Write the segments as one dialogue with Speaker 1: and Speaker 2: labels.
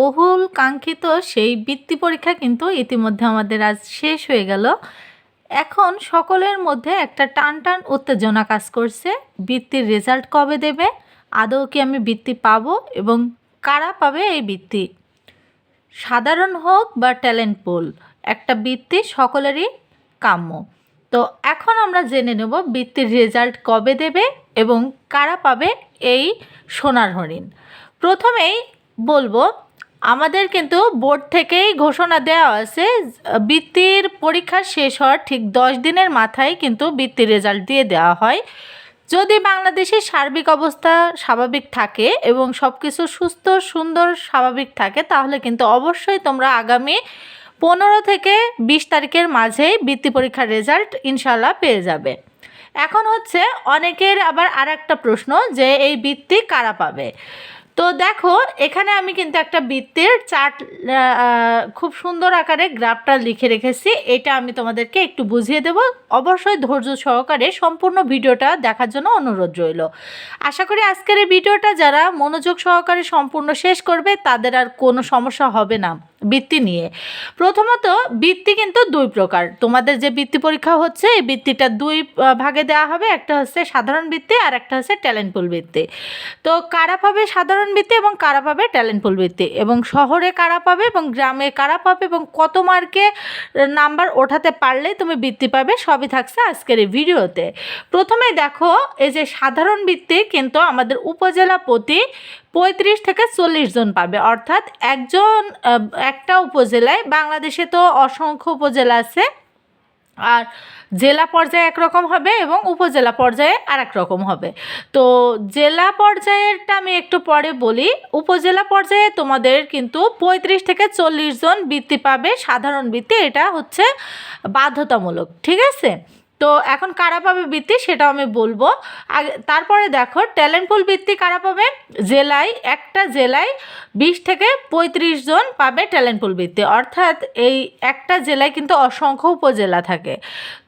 Speaker 1: বহুল কাঙ্ক্ষিত সেই বৃত্তি পরীক্ষা কিন্তু ইতিমধ্যে আমাদের আজ শেষ হয়ে গেল। এখন সকলের মধ্যে একটা টান টান উত্তেজনা কাজ করছে। বৃত্তির রেজাল্ট কবে দেবে? আদৌ কি আমি বৃত্তি পাবো? এবং কারা পাবে এই বৃত্তি? সাধারণ হোক বা ট্যালেন্ট পুল, একটা বৃত্তি সকলেরই কাম্য। তো এখন আমরা জেনে নেব বৃত্তির রেজাল্ট কবে দেবে এবং কারা পাবে এই সোনার হরিণ। প্রথমেই বলব আমাদের কিন্তু বোর্ড থেকেই ঘোষণা দেওয়া আছে বৃত্তির পরীক্ষা শেষ হওয়ার ঠিক দশ দিনের মাথায় কিন্তু বৃত্তির রেজাল্ট দিয়ে দেওয়া হয়। যদি বাংলাদেশের সার্বিক অবস্থা স্বাভাবিক থাকে এবং সব কিছু সুস্থ, সুন্দর, স্বাভাবিক থাকে, তাহলে কিন্তু অবশ্যই তোমরা আগামী পনেরো থেকে বিশ তারিখের মাঝেই বৃত্তি পরীক্ষার রেজাল্ট ইনশাল্লাহ পেয়ে যাবে। এখন হচ্ছে অনেকের আবার আর একটা প্রশ্ন যে এই বৃত্তি কারা পাবে? তো দেখো, এখানে আমি কিন্তু একটা বৃত্তের চার্ট খুব সুন্দর আকারে গ্রাফটা লিখে রেখেছি। এটা আমি তোমাদেরকে একটু বুঝিয়ে দেব। অবশ্যই ধৈর্য সহকারে সম্পূর্ণ ভিডিওটা দেখার জন্য অনুরোধ রইল। আশা করি আজকের এই ভিডিওটা যারা মনোযোগ সহকারে সম্পূর্ণ শেষ করবে, তাদের আর কোনো সমস্যা হবে না। বৃত্তি নিয়ে। প্রথমত, বৃত্তি কিন্তু দুই প্রকার। তোমাদের যে বৃত্তি পরীক্ষা হচ্ছে, এই বৃত্তিটা দুই ভাগে দেওয়া হবে। একটা হচ্ছে সাধারণ বৃত্তি আর একটা হচ্ছে ট্যালেন্ট পুল বৃত্তি। তো কারা পাবে সাধারণ বৃত্তি এবং কারা পাবে ট্যালেন্ট পুল বৃত্তি? এবং শহরে কারা পাবে এবং গ্রামে কারা পাবে এবং কত মার্কে নাম্বার ওঠাতে পারলে তুমি বৃত্তি পাবে, সবই থাকছে আজকের এই ভিডিওতে। প্রথমে দেখো, এই যে সাধারণ বৃত্তি কিন্তু আমাদের উপজেলা প্রতি পঁয়ত্রিশ থেকে চল্লিশ জন পাবে। অর্থাৎ একজন একটা উপজেলায়, বাংলাদেশে তো অসংখ্য উপজেলা আছে। আর জেলা পর্যায়ে একরকম হবে এবং উপজেলা পর্যায়ে আর রকম হবে। তো জেলা পর্যায়েরটা আমি একটু পরে বলি। উপজেলা পর্যায়ে তোমাদের কিন্তু পঁয়ত্রিশ থেকে চল্লিশ জন বৃত্তি পাবে। সাধারণ বৃত্তি, এটা হচ্ছে বাধ্যতামূলক, ঠিক আছে? তো এখন কারা পাবে বৃত্তি সেটাও আমি বলব। আগে তারপরে দেখো, ট্যালেন্ট পুল বৃত্তি কারা পাবে? জেলায়, একটা জেলায় বিশ থেকে পঁয়ত্রিশ জন পাবে ট্যালেন্ট পুল বৃত্তি। অর্থাৎ এই একটা জেলায় কিন্তু অসংখ্য উপজেলা থাকে।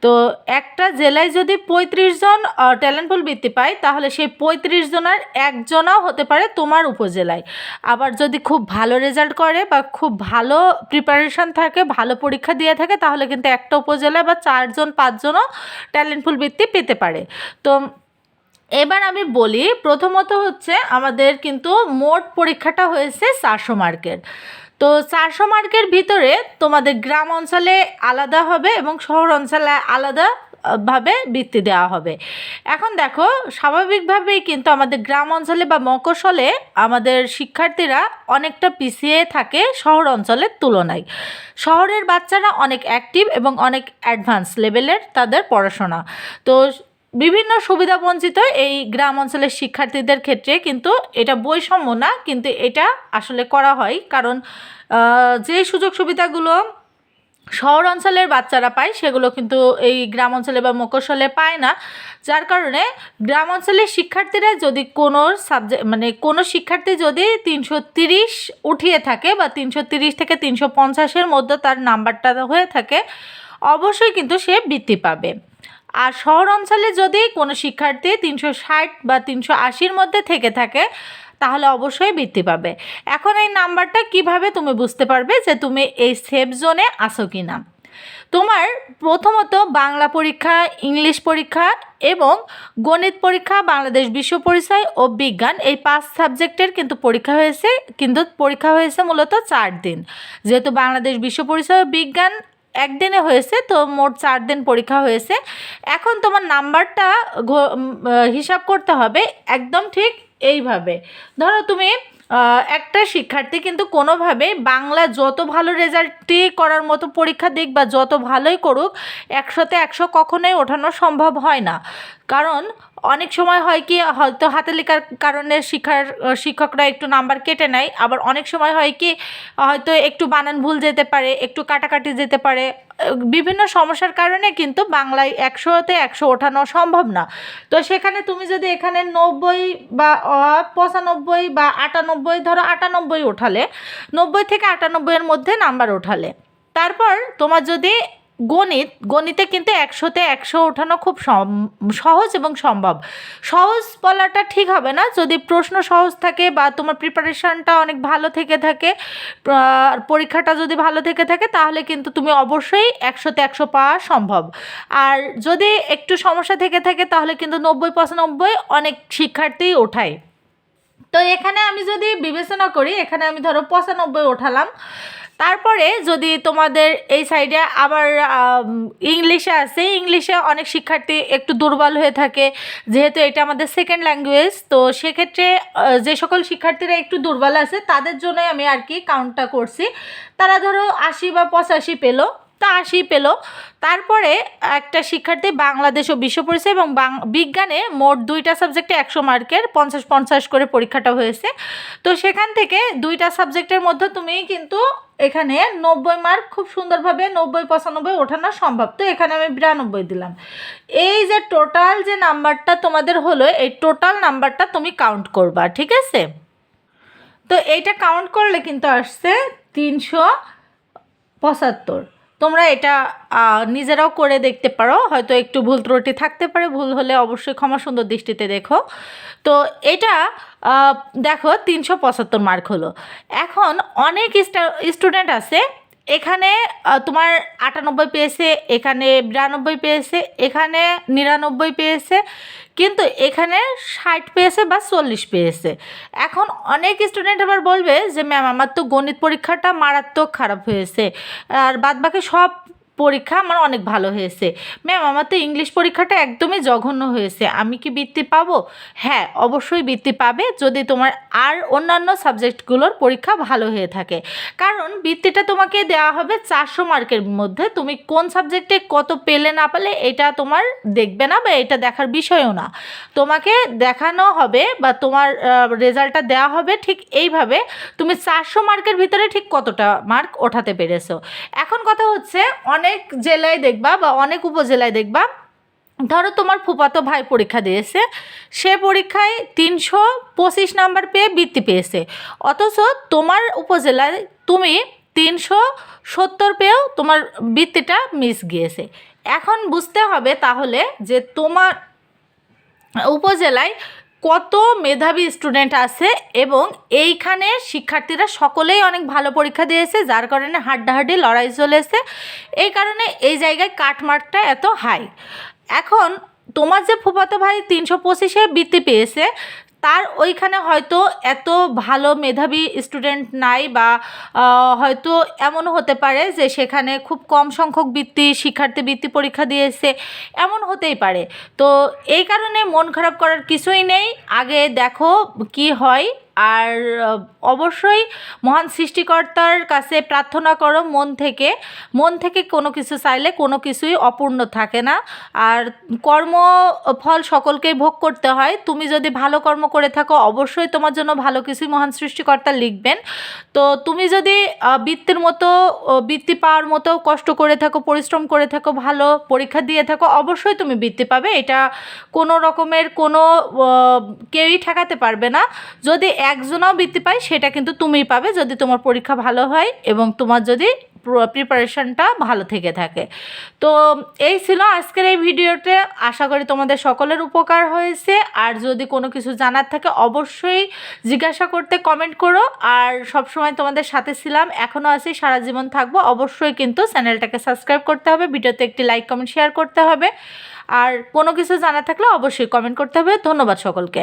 Speaker 1: তো একটা জেলায় যদি পঁয়ত্রিশ জন ট্যালেন্ট পুল বৃত্তি পায়, তাহলে সেই পঁয়ত্রিশ জনের একজনও হতে পারে তোমার উপজেলায়। আবার যদি খুব ভালো রেজাল্ট করে বা খুব ভালো প্রিপারেশন থাকে, ভালো পরীক্ষা দিয়ে থাকে, তাহলে কিন্তু একটা উপজেলায় বা চারজন, পাঁচজনও ট্যালেন্ট পুল বৃত্তি পেতে পারে। তো এবার আমি বলি, প্রথমত হচ্ছে আমাদের কিন্তু মোট পরীক্ষাটা হয়েছে চারশো মার্কের। তো চারশো মার্কের ভিতরে তোমাদের গ্রাম অঞ্চলে আলাদা হবে এবং শহর অঞ্চলে আলাদা ভাবে বৃত্তি দেওয়া হবে। এখন দেখো, স্বাভাবিকভাবেই কিন্তু আমাদের গ্রাম অঞ্চলে বা মকসলে আমাদের শিক্ষার্থীরা অনেকটা পিছিয়ে থাকে শহর অঞ্চলের তুলনায়। শহরের বাচ্চারা অনেক অ্যাক্টিভ এবং অনেক অ্যাডভান্স লেভেলের তাদের পড়াশোনা। তো বিভিন্ন সুবিধা বঞ্চিত এই গ্রাম অঞ্চলের শিক্ষার্থীদের ক্ষেত্রে কিন্তু এটা বৈষম্য না, কিন্তু এটা আসলে করা হয়। কারণ যে সুযোগ সুবিধাগুলো শহর অঞ্চলের বাচ্চারা পায়, সেগুলো কিন্তু এই গ্রাম অঞ্চলে বা মকসলে পায় না। যার কারণে গ্রাম অঞ্চলের শিক্ষার্থীরা যদি কোনো সাবজেক্ট মানে কোনো শিক্ষার্থী যদি তিনশো তিরিশ উঠিয়ে থাকে বা তিনশো তিরিশ থেকে তিনশো পঞ্চাশের মধ্যে তার নাম্বারটা হয়ে থাকে, অবশ্যই কিন্তু সে বৃত্তি পাবে। আর শহর অঞ্চলে যদি কোনো শিক্ষার্থী তিনশো ষাট বা তিনশো আশির মধ্যে থেকে থাকে তাহলে অবশ্যই বৃদ্ধি পাবে। এখন এই নাম্বারটা কীভাবে তুমি বুঝতে পারবে যে তুমি এই সেফ জোনে আসো কি না তোমার প্রথমত বাংলা পরীক্ষা, ইংলিশ পরীক্ষা এবং গণিত পরীক্ষা, বাংলাদেশ বিশ্ব পরিচয় ও বিজ্ঞান এই পাঁচ সাবজেক্টের কিন্তু পরীক্ষা হয়েছে, কিন্তু পরীক্ষা হয়েছে মূলত চার দিন। যেহেতু বাংলাদেশ বিশ্ব পরিচয় ও বিজ্ঞান একদিনে হয়েছে, তো মোট চার দিন পরীক্ষা হয়েছে। এখন তোমার নাম্বারটা হিসাব করতে হবে, একদম ঠিক এইভাবে। ধরো তুমি একটা শিক্ষার্থী কিন্তু কোনোভাবে বাংলা যত ভালো রেজাল্টটি করার মতো পরীক্ষা দিক বা যত ভালোই করুক, একশোতে একশো কখনোই ওঠানো সম্ভব হয় না। কারণ অনেক সময় হয় কি, হয়তো হাতে লেখার কারণে শিক্ষার শিক্ষকরা একটু নাম্বার কেটে নেয়। আবার অনেক সময় হয় কি, হয়তো একটু বানান ভুল যেতে পারে, একটু কাটাকাটি যেতে পারে। বিভিন্ন সমস্যার কারণে কিন্তু বাংলায় একশোতে একশো ওঠানো সম্ভব না। তো সেখানে তুমি যদি এখানে নব্বই বা পঁচানব্বই বা আটানব্বই, ধরো আটানব্বই ওঠালে, নব্বই থেকে আটানব্বইয়ের মধ্যে নাম্বার ওঠালে। তারপর তোমার যদি গণিত, গণিতে কিন্তু একশোতে একশো ওঠানো খুব সহজ এবং সম্ভব। সহজ বলাটা ঠিক হবে না। যদি প্রশ্ন সহজ থাকে বা তোমার প্রিপারেশনটা অনেক ভালো থেকে থাকে পরীক্ষাটা যদি ভালো থেকে থাকে, তাহলে কিন্তু তুমি অবশ্যই একশোতে একশো পাওয়া সম্ভব। আর যদি একটু সমস্যা থেকে থাকে, তাহলে কিন্তু নব্বই পঁচানব্বই অনেক শিক্ষার্থী ওঠায়। তো এখানে আমি যদি বিবেচনা করি, এখানে আমি ধরো পঁচানব্বই ওঠালাম। তারপরে যদি তোমাদের এই সাইডে আবার ইংলিশে আছে ইংলিশে অনেক শিক্ষার্থী একটু দুর্বল হয়ে থাকে, যেহেতু এটা আমাদের সেকেন্ড ল্যাঙ্গুয়েজ তো সেক্ষেত্রে যে সকল শিক্ষার্থীরা একটু দুর্বল আছে, তাদের জন্যই আমি আর কি কাউন্টটা করছি। তারা ধরো আশি বা পঁচাশি পেল, তা আশি পেল। তারপরে একটা শিক্ষার্থী বাংলাদেশ ও বিশ্ব পরিচয় এবং বিজ্ঞানে মোট দুইটা সাবজেক্টে একশো মার্কের পঞ্চাশ পঞ্চাশ করে পরীক্ষাটা হয়েছে। তো সেখান থেকে দুইটা সাবজেক্টের মধ্যে তুমি কিন্তু এখানে নব্বই মার্ক খুব সুন্দরভাবে নব্বই, পঁচানব্বই ওঠানো সম্ভব। তো এখানে আমি বিরানব্বই দিলাম। এই যে টোটাল যে নাম্বারটা তোমাদের হলো, এই টোটাল নাম্বারটা তুমি কাউন্ট করবা, ঠিক আছে? তো এইটা কাউন্ট করলে কিন্তু আসছে তিনশো পঁচাত্তর। তোমরা এটা নিজেরাও করে দেখতে পারো। হয়তো একটু ভুল ত্রুটি থাকতে পারে, ভুল হলে অবশ্যই ক্ষমা সুন্দর দৃষ্টিতে দেখো। তো এটা দেখো, তিনশো পঁচাত্তর মার্ক হলো। এখন অনেক স্টুডেন্ট আছে এখানে তোমার আটানব্বই পেয়েছে, এখানে বিরানব্বই পেয়েছে, এখানে নিরানব্বই পেয়েছে, কিন্তু এখানে ষাট পেয়েছে বা চল্লিশ পেয়েছে। এখন অনেক স্টুডেন্ট আবার বলবে যে ম্যাম আমার তো গণিত পরীক্ষাটা মারাত্মক খারাপ হয়েছে। আর বাদবাকি সব পরীক্ষা আমার অনেক ভালো হয়েছে। ম্যাম আমার তো ইংলিশ পরীক্ষাটা একদমই জঘন্য হয়েছে। আমি কি বৃত্তি পাবো? হ্যাঁ অবশ্যই বৃত্তি পাবে যদি তোমার আর অন্যান্য সাবজেক্টগুলোর পরীক্ষা ভালো হয়ে থাকে। কারণ বৃত্তিটা তোমাকে দেওয়া হবে চারশো মার্কের মধ্যে। তুমি কোন সাবজেক্টে কত পেলে না পেলে এটা তোমার দেখবে না বা এটা দেখার বিষয়ও না। তোমাকে দেখানো হবে বা তোমার রেজাল্টটা দেওয়া হবে ঠিক এইভাবে তুমি চারশো মার্কের ভিতরে ঠিক কতটা মার্ক ওঠাতে পেরেছ। এখন কথা হচ্ছে, অনেক জেলায় দেখবা বা অনেক উপজেলায় দেখবা, ধরো তোমার ফুপাতো ভাই পরীক্ষা দিয়েছে, সে পরীক্ষায় তিনশো পঁচিশ নাম্বার পেয়ে বৃত্তি পেয়েছে। অথচ তোমার উপজেলায় তুমি তিনশো সত্তর পেয়েও তোমার বৃত্তিটা মিস গিয়েছে। এখন বুঝতে হবে তাহলে যে তোমার উপজেলায় কত মেধাবী স্টুডেন্ট আছে এবং এইখানে শিক্ষার্থীরা সকলেই অনেক ভালো পরীক্ষা দিয়েছে, যার কারণে হাড্ডাহাড্ডি, লড়াই চলেছে। এই কারণে এই জায়গায় কাটমার্কটা এত হাই। এখন তোমার যে ফুফাতো ভাই তিনশো পঁচিশে বৃত্তি পেয়েছে তার ওইখানে হয়তো এত ভালো মেধাবী স্টুডেন্ট নাই বা হয়তো এমন হতে পারে যে সেখানে খুব কম সংখ্যক বৃত্তি, শিক্ষার্থী বৃত্তি পরীক্ষা দিয়েছে, এমন হতেই পারে। তো এই কারণে মন খারাপ করার কিছুই নেই। আগে দেখো কি হয়। আর অবশ্যই মহান সৃষ্টিকর্তার কাছে প্রার্থনা করো মন থেকে। মন থেকে কোনো কিছু চাইলে কোনো কিছুই অপূর্ণ থাকে না। আর কর্ম ফল সকলকেই ভোগ করতে হয়। তুমি যদি ভালো কর্ম করে থাকো, অবশ্যই তোমার জন্য ভালো কিছুই মহান সৃষ্টিকর্তা লিখবেন। তো তুমি যদি বৃত্তির মতো বৃত্তি পাওয়ার মতো কষ্ট করে থাকো, পরিশ্রম করে থাকো, ভালো পরীক্ষা দিয়ে থাকো, অবশ্যই তুমি বৃত্তি পাবে। এটা কোনো রকমের কোনো কেউই ঠেকাতে পারবে না। যদি একজনও বৃত্তি পায়, সেটা কিন্তু তুমিই পাবে যদি তোমার পরীক্ষা ভালো হয় এবং তোমার যদি প্রিপারেশনটা ভালো থেকে থাকে। তো এই ছিল আজকের এই ভিডিওতে। আশা করি তোমাদের সকলের উপকার হয়েছে। আর যদি কোনো কিছু জানার থাকে, অবশ্যই জিজ্ঞাসা করতে কমেন্ট করো। আর সবসময় তোমাদের সাথে ছিলাম, এখনও আছি, সারা জীবন থাকব। অবশ্যই কিন্তু চ্যানেলটাকে সাবস্ক্রাইব করতে হবে, ভিডিওতে একটি লাইক কমেন্ট শেয়ার করতে হবে। আর কোনো কিছু জানা থাকলে অবশ্যই কমেন্ট করতে হবে। ধন্যবাদ সকলকে।